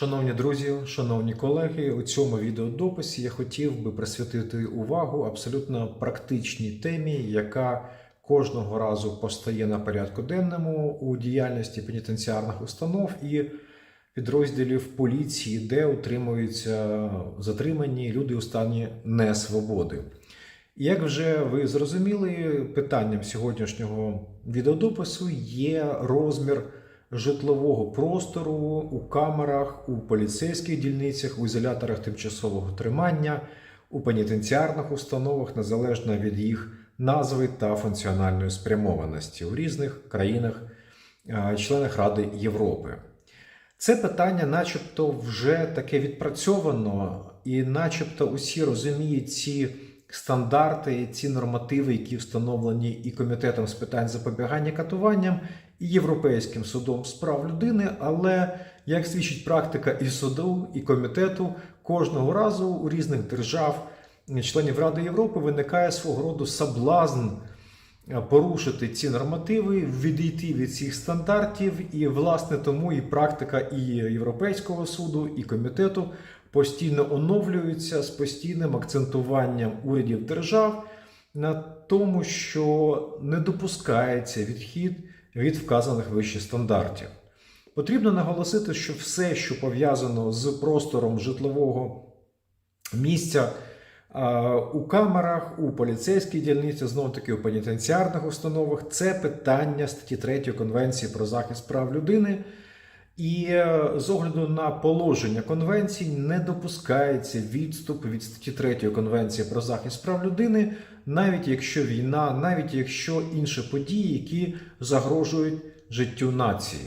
Шановні друзі, шановні колеги, у цьому відеодописі я хотів би присвятити увагу абсолютно практичній темі, яка кожного разу постає на порядку денному у діяльності пенітенціарних установ і підрозділів поліції, де утримуються затримані люди у стані несвободи. Як вже ви зрозуміли, питанням сьогоднішнього відеодопису є розмір житлового простору у камерах, у поліцейських дільницях, у ізоляторах тимчасового тримання, у пенітенціарних установах, незалежно від їх назви та функціональної спрямованості у різних країнах, е, членах Ради Європи. Це питання, начебто, вже таке відпрацьовано, і начебто усі розуміють ці стандарти, ці нормативи, які встановлені і комітетом з питань запобігання катуванням, Європейським судом з прав людини. Але як свідчить практика і суду, і комітету, кожного разу у різних держав, членів Ради Європи, виникає свого роду соблазн порушити ці нормативи, відійти від цих стандартів, і власне тому і практика і Європейського суду, і комітету постійно оновлюються з постійним акцентуванням урядів держав на тому, що не допускається відхід від вказаних вище стандартів. Потрібно наголосити, що все, що пов'язано з простором житлового місця у камерах, у поліцейській дільниці, знову таки у пенітенціарних установах, це питання статті 3 Конвенції про захист прав людини. І е, з огляду на положення конвенції не допускається відступ від статті 3 Конвенції про захист прав людини, навіть якщо війна, навіть якщо інші події, які загрожують життю нації.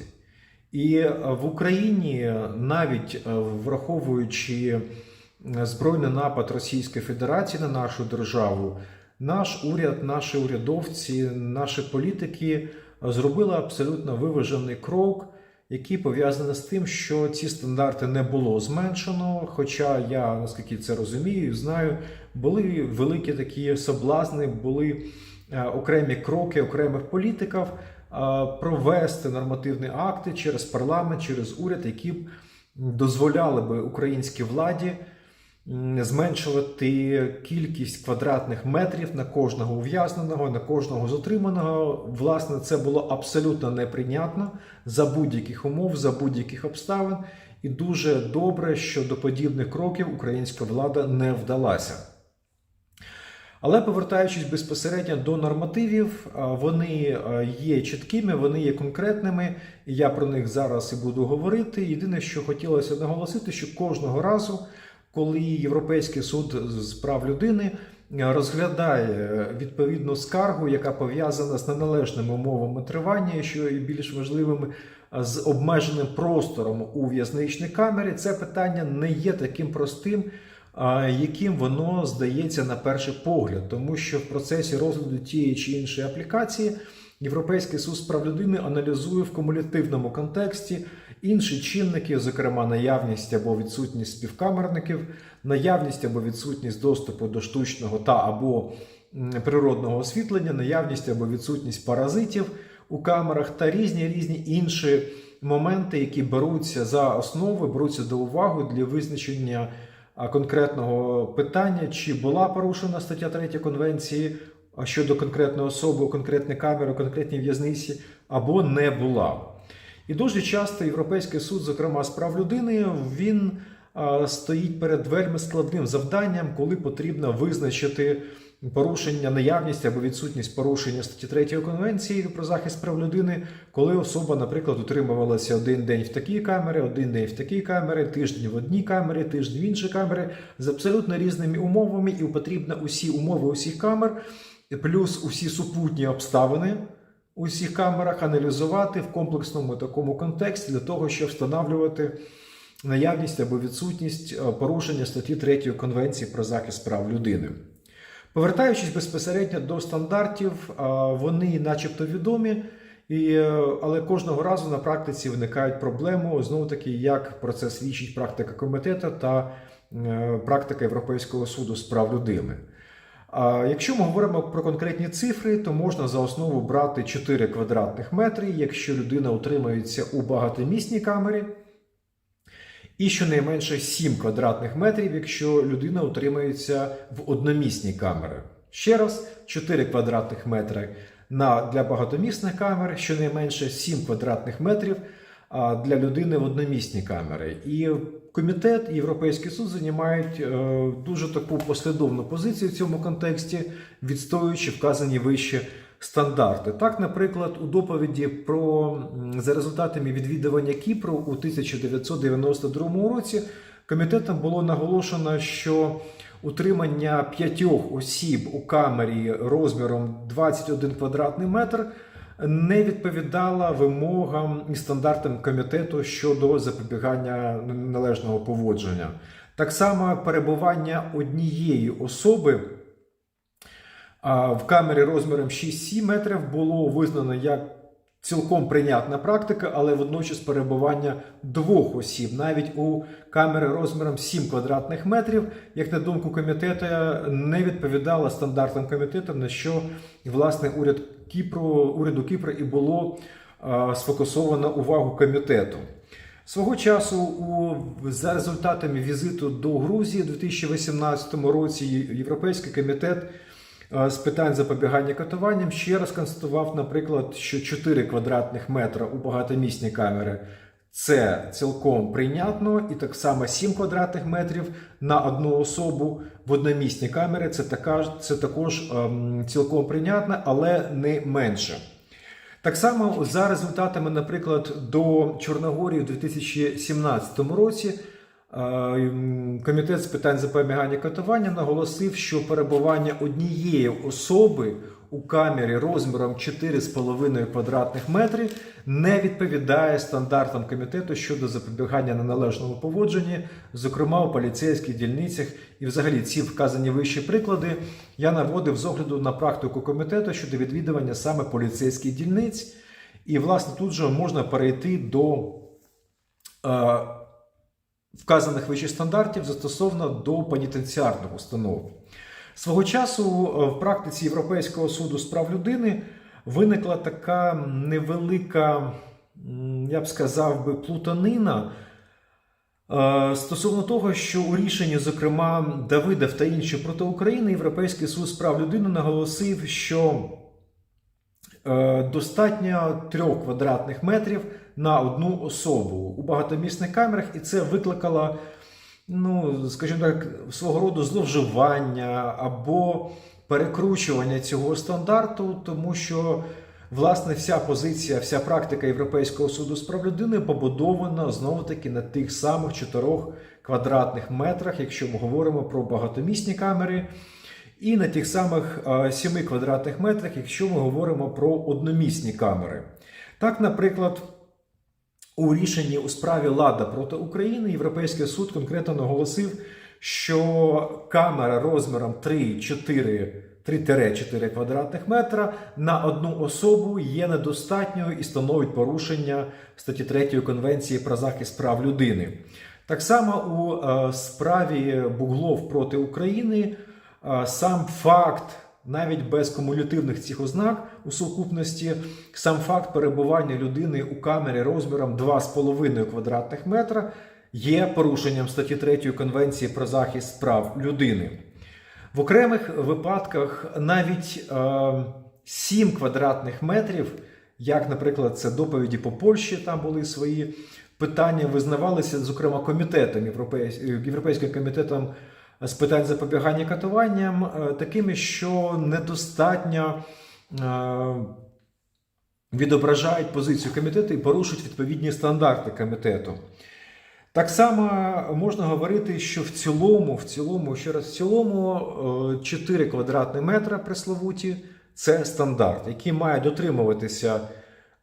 І е, в Україні, навіть е, враховуючи збройний напад Російської Федерації на нашу державу, наш уряд, наші урядовці, наші політики зробили абсолютно виважений крок які пов'язані з тим, що ці стандарти не було зменшено. Хоча я наскільки це розумію, знаю, були великі такі соблазни, були е, окремі кроки окремих політиків е, провести нормативні акти через парламент, через уряд, які б дозволяли би українській владі зменшувати кількість квадратних метрів на кожного ув'язненого, на кожного затриманого. Власне, це було абсолютно неприйнятно за будь-яких умов, за будь-яких обставин. І дуже добре, що до подібних кроків українська влада не вдалася. Але повертаючись безпосередньо до нормативів, вони є чіткими, вони є конкретними, і я про них зараз і буду говорити. Єдине, що хотілося наголосити, що кожного разу коли Європейський суд з прав людини розглядає відповідну скаргу, яка пов'язана з неналежними умовами тривання, що і більш важливими з обмеженим простором у в'язничній камері, це питання не є таким простим. Яким воно здається на перший погляд, тому що в процесі розгляду тієї чи іншої аплікації Європейський суд з прав людини аналізує в кумулятивному контексті інші чинники, зокрема наявність або відсутність співкамерників, наявність або відсутність доступу до штучного та або природного освітлення, наявність або відсутність паразитів у камерах та різні різні інші моменти, які беруться за основу, беруться до уваги для визначення конкретного питання, чи була порушена стаття 3 конвенції щодо конкретної особи, конкретної камери, конкретній в'язниці, або не була. І дуже часто Європейський суд, зокрема з прав людини, він стоїть перед вельми складним завданням, коли потрібно визначити порушення, наявність або відсутність порушення статті 3 конвенції про захист прав людини, коли особа, наприклад, утримувалася один день в такій камері, один день в такій камері, тиждень в одній камері, тиждень в іншій камері з абсолютно різними умовами, і потрібно усі умови усіх камер, плюс усі супутні обставини у всіх камерах аналізувати в комплексному такому контексті для того, щоб встановлювати наявність або відсутність е, порушення статті 3 Конвенції про захист прав людини. Повертаючись безпосередньо до стандартів, е, вони начебто відомі, е, але кожного разу на практиці виникають проблеми, знову таки, як про це свідчить практика комітету та практика Європейського суду з прав людини. Якщо ми говоримо про конкретні цифри, то можна за основу брати 4 квадратних метри, якщо людина утримується у багатомісній камері. і щонайменше 7 квадратних метрів, якщо людина утримується в одномісній камері. Ще раз, 4 квадратних метри на, для багатомісних камер, щонайменше 7 квадратних метрів для людини в одномісній камері. І комітет і Європейський суд займають е, дуже таку послідовну позицію в цьому контексті, відстоюючи вказані вище стандарти. Так, наприклад, у доповіді про за результатами відвідування Кіпру у 1992 році комітетом було наголошено, що утримання п'ятьох осіб у камері розміром 21 квадратний метр не відповідала вимогам і стандартам комітету щодо запобігання належного поводження. Так само перебування однієї особи в камері розміром 6-7 метрів було визнано як цілком прийнятна практика, але водночас перебування двох осіб, навіть у камери розміром 7 квадратних метрів, як на думку комітету, не відповідала стандартам комітету, на що власне уряд Кіпру, уряду Кіпра і було сфокусовано увагу комітету. Свого часу, у, за результатами візиту до Грузії у 2018 році, Європейський комітет з питань запобігання катуванням ще раз констатував, наприклад, що 4 квадратних метра у багатомісній камері це цілком прийнятно, і так само 7 квадратних метрів на одну особу в одномісній камері це, така, це також ем, цілком прийнятно, але не менше. Так само за результатами, наприклад, до Чорногорії у 2017 році е, комітет з питань запобігання катування наголосив, що перебування однієї особи у камері розміром 4,5 квадратних метрів не відповідає стандартам комітету щодо запобігання неналежному поводженні, зокрема у поліцейських дільницях. І, взагалі, ці вказані вищі приклади я наводив з огляду на практику комітету щодо відвідування саме поліцейських дільниць. І, власне, тут же можна перейти до е, вказаних вище стандартів застосовно до пенітенціарних установ. Свого часу е, в практиці Європейського суду з прав людини виникла така невелика, я б сказав би, плутанина е, стосовно того, що у рішенні, зокрема, Давидов та інші проти України, Європейський суд з прав людини наголосив, що е, достатньо трьох квадратних метрів на одну особу у багатомісних камерах, і це викликало ну, скажімо так, свого роду зловживання або перекручування цього стандарту, тому що власне вся позиція, вся практика Європейського суду з прав людини побудована знову таки на тих самих 4 квадратних метрах, якщо ми говоримо про багатомісні камери. І на тих самих е, 7 квадратних метрах, якщо ми говоримо про одномісні камери. Так, наприклад, у рішенні у справі Лада проти України Європейський суд конкретно наголосив, що камера розміром 3-4 3-4 квадратних метра на одну особу є недостатньою і становить порушення статті 3 Конвенції про захист прав людини. Так само у е, справі Буглов проти України е, сам факт навіть без кумулятивних цих ознак у сукупності сам факт перебування людини у камері розміром 2,5 квадратних метра є порушенням статті 3 Конвенції про захист прав людини. В окремих випадках навіть е, 7 квадратних метрів, як, наприклад, це доповіді по Польщі, там були свої питання, визнавалися, зокрема, комітетом Європейсь- Європейським комітетом з питань запобігання катуванням е, такими, що недостатньо е, відображають позицію комітету і порушують відповідні стандарти комітету. Так само можна говорити, що в цілому, в цілому, ще раз, в цілому е, 4 квадратні метри пресловуті це стандарт, який має дотримуватися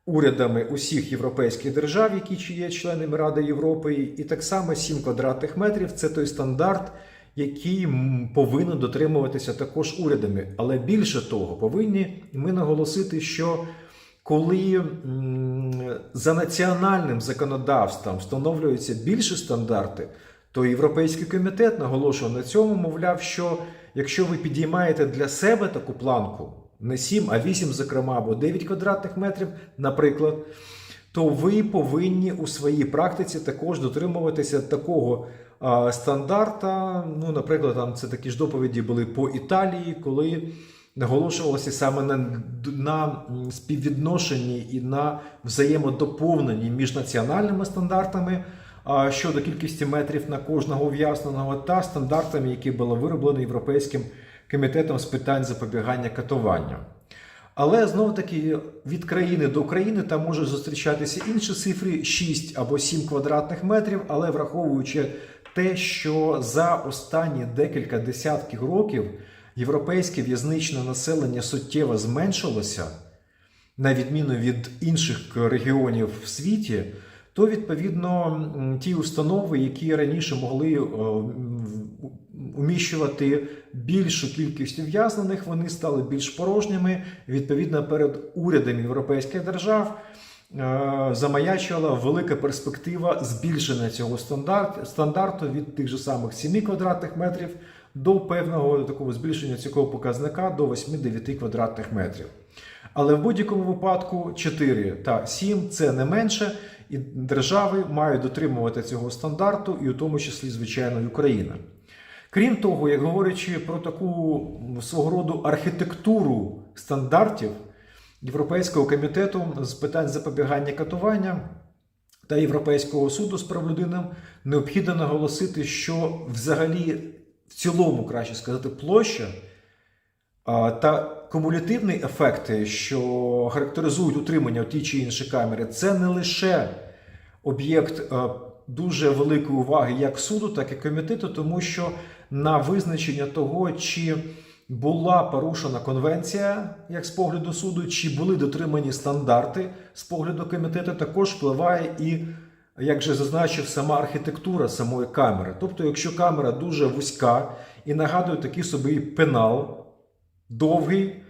урядами усіх європейських держав, які є членами Ради Європи, і так само 7 квадратних метрів це той стандарт, м, повинен дотримуватися також урядами. Але більше того, повинні ми наголосити, що коли за національним законодавством встановлюються більші стандарти, то Європейський комітет наголошував на цьому, мовляв, що якщо ви підіймаєте для себе таку планку, не 7, а 8, зокрема, або 9 квадратних метрів, наприклад, то ви повинні у своїй практиці також дотримуватися такого стандарта. Ну, наприклад, там це такі ж доповіді були по Італії, коли наголошувалося саме на, на співвідношенні і на взаємодоповненні між національними стандартами щодо кількості метрів на кожного ув'язненого та стандартами, які були вироблені Європейським комітетом з питань запобігання катування. Але знову таки від країни до країни там можуть зустрічатися інші цифри 6 або 7 квадратних метрів, але враховуючи те, що за останні декілька десятків років європейське в'язничне населення суттєво зменшилося, на відміну від інших регіонів в світі, то відповідно ті установи, які раніше могли е, уміщувати більшу кількість ув'язнених, вони стали більш порожніми. Відповідно, перед урядами європейських держав замаячила велика перспектива збільшення цього стандарт, стандарту від тих же самих 7 квадратних метрів до певного такого збільшення цього показника до 8-9 квадратних метрів. Але в будь-якому випадку 4 та 7 це не менше, і держави мають дотримувати цього стандарту, і у тому числі, звичайно, Україна. Крім того, як говорячи про таку свого роду архітектуру стандартів Європейського комітету з питань запобігання катування та Європейського суду з прав людини, необхідно наголосити, що взагалі в цілому, краще сказати, площа та кумулятивні ефекти, що характеризують утримання тій чи іншій камері, це не лише об'єкт дуже великої уваги як суду, так і комітету, тому що на визначення того, чи була порушена конвенція як з погляду суду, чи були дотримані стандарти з погляду комітету, також впливає і, як же зазначив, сама архітектура самої камери. Тобто, якщо камера дуже вузька і нагадує такий собі пенал, довгий,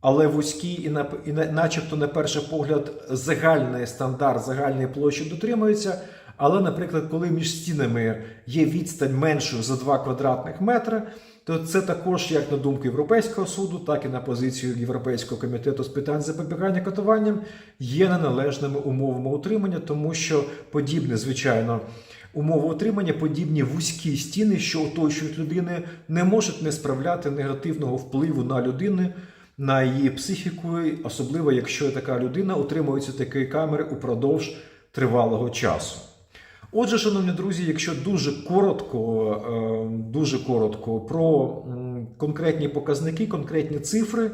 але вузький і, на, і на- начебто, на перший погляд, загальний стандарт загальної площі дотримується. Але, наприклад, коли між стінами є відстань меншою за 2 квадратних метри, то це також, як на думку Європейського суду, так і на позицію Європейського комітету з питань запобігання катуванням, є неналежними умовами утримання, тому що подібне, звичайно, умови утримання, подібні вузькі стіни, що оточують людини, не можуть не справляти негативного впливу на людину, на її психіку, особливо якщо така людина утримується такої камери упродовж тривалого часу. Отже, шановні друзі, якщо дуже коротко, е, дуже коротко про конкретні показники, конкретні цифри,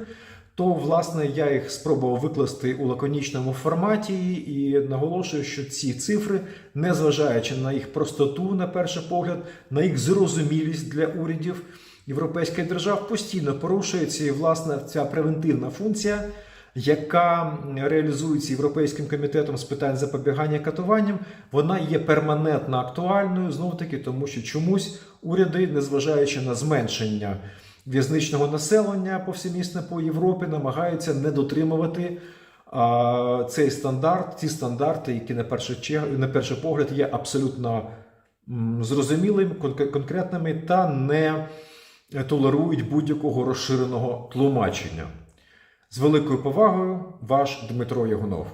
то власне я їх спробував викласти у лаконічному форматі і наголошую, що ці цифри, незважаючи на їх простоту, на перший погляд, на їх зрозумілість для урядів європейських держав, постійно порушується і власне ця превентивна функція яка реалізується Європейським комітетом з питань запобігання катуванням, вона є перманентно актуальною знову таки, тому що чомусь уряди, незважаючи на зменшення в'язничного населення повсемісне по Європі, намагаються не дотримувати цей стандарт, ці стандарти, які на перший, на перший погляд є абсолютно зрозумілими, конкретними та не толерують будь-якого розширеного тлумачення. З великою повагою, ваш Дмитро Ягунов.